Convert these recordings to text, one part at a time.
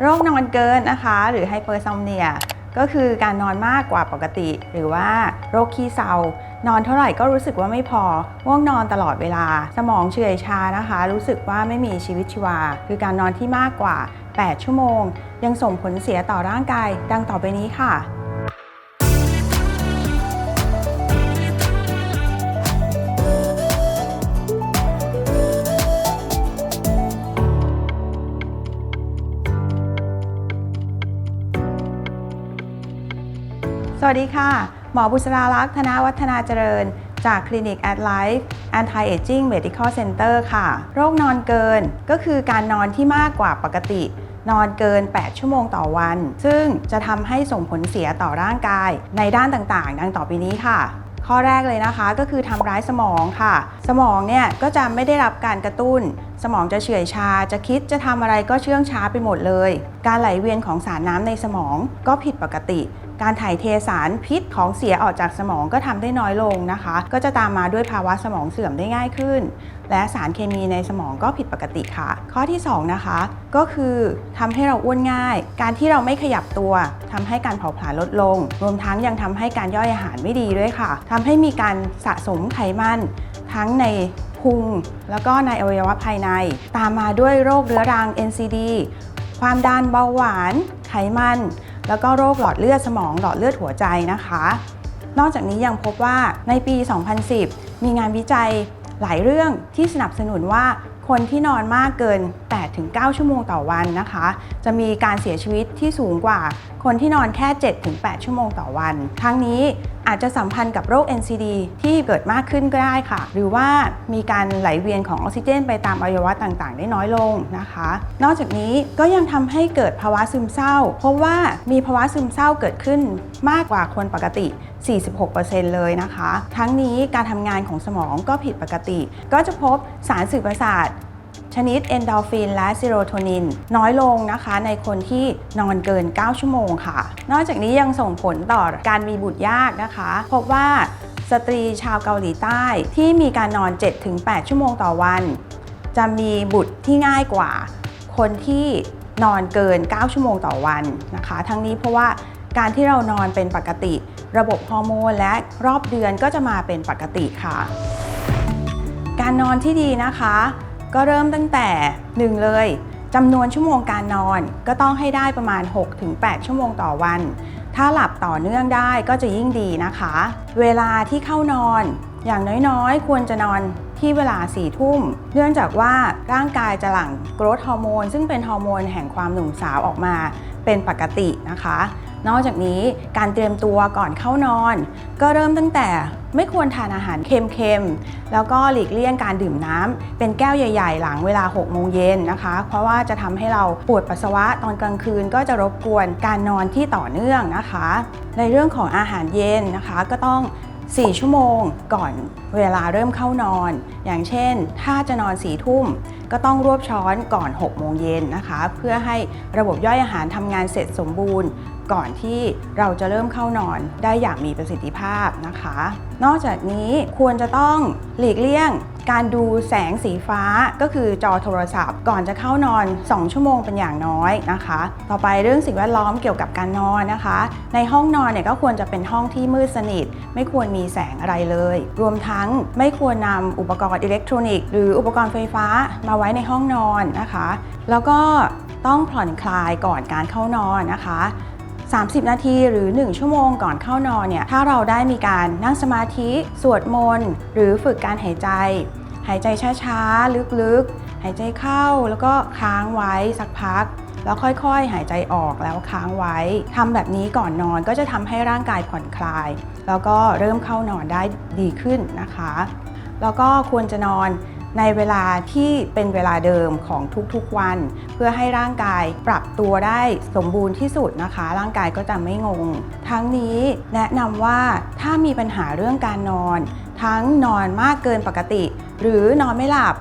โรคนอนเกินนะคะ หรือไฮเปอร์ซอมเนียก็คือการนอนมากกว่าปกติ หรือว่าโรคขี้เศร้านอนเท่าไหร่ก็รู้สึกว่าไม่พอง่วงนอนตลอดเวลา สมองเฉื่อยชานะคะ รู้สึกว่าไม่มีชีวิตชีวา คือการนอนที่มากกว่า 8 ชั่วโมง ยังส่งผลเสียต่อร่างกาย ดังต่อไปนี้ค่ะ วัสดีค่ะ หมอบุษราลักษณ์ธนวัฒนาเจริญ จากคลินิก At Life Anti Aging Medical Center ค่ะ โรคนอนเกินก็คือการนอนที่มากกว่าปกติ นอนเกิน 8 ชั่วโมงต่อวัน ซึ่งจะทำให้ส่งผลเสียต่อร่างกาย ในด้านต่างๆ ดังต่อไปนี้ค่ะ ข้อแรกเลยนะคะก็คือทำร้ายสมองค่ะ สมองเนี่ยก็จะไม่ได้รับการกระตุ้น สมองจะเฉื่อยชา จะคิดจะทำอะไรก็เชื่องช้าไปหมดเลย การไหลเวียนของสารน้ำในสมองก็ผิดปกติ การถ่ายเทสารพิษของเสียออกจากสมองก็ทำได้น้อยลงนะคะ ก็จะตามมาด้วยภาวะสมองเสื่อมได้ง่ายขึ้น และสารเคมีในสมองก็ผิดปกติค่ะ ข้อที่สองนะคะ ก็คือทำให้เราอ้วนง่าย การที่เราไม่ขยับตัวทำให้การเผาผลาญลดลง รวมทั้งยังทำให้การย่อยอาหารไม่ดีด้วยค่ะทำให้มีการสะสมไขมัน ทั้งในพุงแล้วก็ในอวัยวะภายใน ตามมาด้วยโรคเรื้อรัง NCD ความดันเบาหวาน ไขมัน แล้วก็โรคหลอดเลือดสมองหลอดเลือดหัวใจนะคะ นอกจากนี้ยังพบว่าในปี 2010 มีงานวิจัยหลายเรื่องที่สนับสนุนว่าคนที่นอนมากเกิน 8-9 ชั่วโมงต่อวันนะคะ จะมีการเสียชีวิตที่สูงกว่า คนที่นอนแค่ 7-8 ชั่วโมงต่อวัน ทั้งนี้ อาจจะสัมพันธ์กับโรค NCD ที่เกิดมากขึ้นก็ได้ค่ะ หรือว่ามีการไหลเวียนของออกซิเจน ไปตามอวัยวะต่างๆ ได้น้อยลงนะคะ นอกจากนี้ก็ยังทำให้เกิดภาวะซึมเศร้า เพราะว่ามีภาวะซึมเศร้าเกิดขึ้นมากกว่าคนปกติ 46%เลยนะคะ ทั้งนี้การทำงานของสมองก็ผิดปกติ ก็จะพบสารสื่อประสาท ชนิดเอนโดฟินและซีโรโทนิน น้อยลงนะคะในคนที่นอนเกิน 9 ชั่วโมงค่ะ นอกจากนี้ยังส่งผลต่อการมีบุตรยากนะคะ พบว่าสตรีชาวเกาหลีใต้ที่มีการนอน 7-8 ชั่วโมงต่อวัน จะมีบุตรที่ง่ายกว่า คนที่นอนเกิน 9 ชั่วโมงต่อวันนะคะ ทั้งนี้เพราะว่าการที่เรานอนเป็นปกติ ระบบฮอร์โมนและรอบเดือนก็จะมาเป็นปกติค่ะ การนอนที่ดีนะคะ ก็เริ่มตั้งแต่1เลยจำนวนชั่วโมงการนอนก็ต้องให้ได้ประมาณ 6-8 ชั่วโมงต่อวัน ถ้าหลับต่อเนื่องได้ก็จะยิ่งดีนะคะ เวลาที่เข้านอน อย่างน้อยๆ ควรจะนอนที่เวลา4ี่ทุ่ม เนื่องจากว่าร่างกายจะหลั่งโกรทฮอร์โมนซึ่งเป็นฮอร์โมนแห่งความหนุ่มสาวออกมาเป็นปกตินะคะ นอกจากนี้การเตรียมตัวก่อนเข้านอน ก็เริ่มตั้งแต่ไม่ควรทานอาหารเค็มๆ แล้วก็หลีกเลี่ยงการดื่มน้ำเป็นแก้วใหญ่ ๆ หลังเวลา 6 โมงเย็นนะคะ เพราะว่าจะทำให้เราปวดปัสสาวะตอนกลางคืนก็จะรบกวนการนอนที่ต่อเนื่องนะคะ ในเรื่องของอาหารเย็นนะคะก็ต้อง 4 ชั่วโมงก่อนเวลาเริ่มเข้านอน อย่างเช่น ถ้าจะนอน4ทุ่มก็ต้องรวบช้อนก่อน 6 โมงเย็นนะคะ เพื่อให้ระบบย่อยอาหารทำงานเสร็จสมบูรณ์ ก่อนที่เราจะเริ่มเข้านอนได้อย่างมีประสิทธิภาพนะคะ นอกจากนี้ควรจะต้องหลีกเลี่ยงการดูแสงสีฟ้าก็คือจอโทรศัพท์ ก่อนจะเข้านอน 2 ชั่วโมงเป็นอย่างน้อยนะคะ ต่อไปเรื่องสิ่งแวดล้อมเกี่ยวกับการนอนนะคะ ในห้องนอนเนี่ยก็ควรจะเป็นห้องที่มืดสนิท ไม่ควรมีแสงอะไรเลย รวมทั้งไม่ควรนำอุปกรณ์อิเล็กทรอนิกส์หรืออุปกรณ์ไฟฟ้ามาไว้ในห้องนอนนะคะ แล้วก็ต้องผ่อนคลายก่อนการเข้านอนนะคะ 30 นาทีหรือ 1 ชั่วโมงก่อนเข้านอนเนี่ยถ้าเราได้มีการนั่งสมาธิ สวดมนต์ หรือฝึกการหายใจ หายใจช้าๆ ลึกๆ หายใจเข้าแล้วก็ค้างไว้สักพัก แล้วค่อยๆ หายใจออกแล้วค้างไว้ทำแบบนี้ก่อนนอนก็จะทำให้ร่างกายผ่อนคลาย แล้วก็เริ่มเข้านอนได้ดีขึ้นนะคะ แล้วก็ควรจะนอน ในเวลาที่เป็นเวลาเดิมของทุกๆวัน เพื่อให้ร่างกายปรับตัวได้สมบูรณ์ที่สุดนะคะ ร่างกายก็จะไม่งง ทั้งนี้แนะนำว่าถ้ามีปัญหาเรื่องการนอน ทั้งนอนมากเกินปกติ หรือนอนไม่หลับ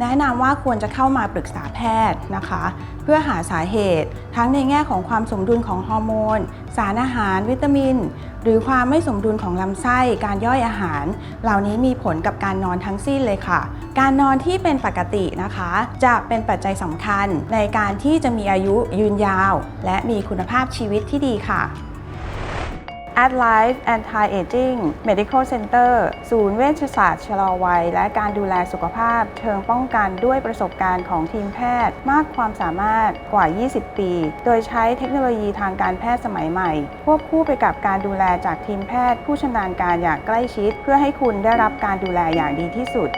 แนะนำว่าควรจะเข้ามาปรึกษาแพทย์นะคะ เพื่อหาสาเหตุ ทั้งในแง่ของความสมดุลของฮอร์โมน สารอาหาร วิตามิน หรือความไม่สมดุลของลำไส้ การย่อยอาหาร เหล่านี้มีผลกับการนอนทั้งสิ้นเลยค่ะ การนอนที่เป็นปกตินะคะ จะเป็นปัจจัยสำคัญในการที่จะมีอายุยืนยาว และมีคุณภาพชีวิตที่ดีค่ะ At Life Anti-Aging Medical Center ศูนย์เวชศาสตร์ชะลอวัย และการดูแลสุขภาพเชิงป้องกันด้วยประสบการณ์ของทีมแพทย์ มากความสามารถกว่า 20 ปี โดยใช้เทคโนโลยีทางการแพทย์สมัยใหม่ ควบคู่ไปกับการดูแลจากทีมแพทย์ ผู้ชำนาญการอย่างใกล้ชิด เพื่อให้คุณได้รับการดูแลอย่างดีที่สุด